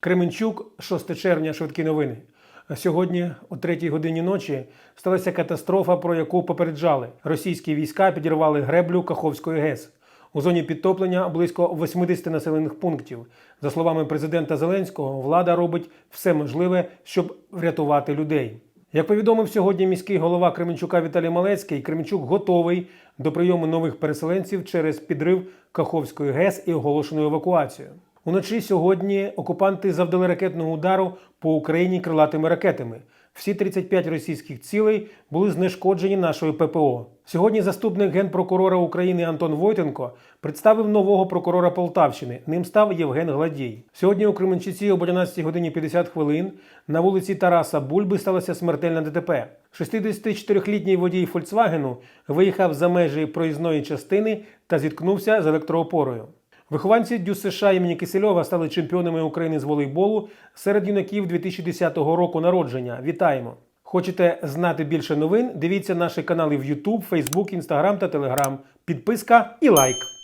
Кременчук, 6 червня, швидкі новини. Сьогодні, о 3 годині ночі, сталася катастрофа, про яку попереджали. Російські війська підірвали греблю Каховської ГЕС. У зоні підтоплення близько 80 населених пунктів. За словами президента Зеленського, влада робить все можливе, щоб врятувати людей. Як повідомив сьогодні міський голова Кременчука Віталій Малецький, Кременчук готовий до прийому нових переселенців через підрив Каховської ГЕС і оголошену евакуацію. Уночі сьогодні окупанти завдали ракетного удару по Україні крилатими ракетами. Всі 35 російських цілей були знешкоджені нашою ППО. Сьогодні заступник генпрокурора України Антон Войтенко представив нового прокурора Полтавщини. Ним став Євген Гладій. Сьогодні у Кременчуці об 11 годині 50 хвилин на вулиці Тараса Бульби сталося смертельне ДТП. 64-літній водій Фольксвагену виїхав за межі проїзної частини та зіткнувся з електроопорою. Вихованці Дю США імені Кисельова стали чемпіонами України з волейболу серед юнаків 2010 року народження. Вітаємо! Хочете знати більше новин? Дивіться наші канали в YouTube, Facebook, Instagram та Telegram. Підписка і лайк.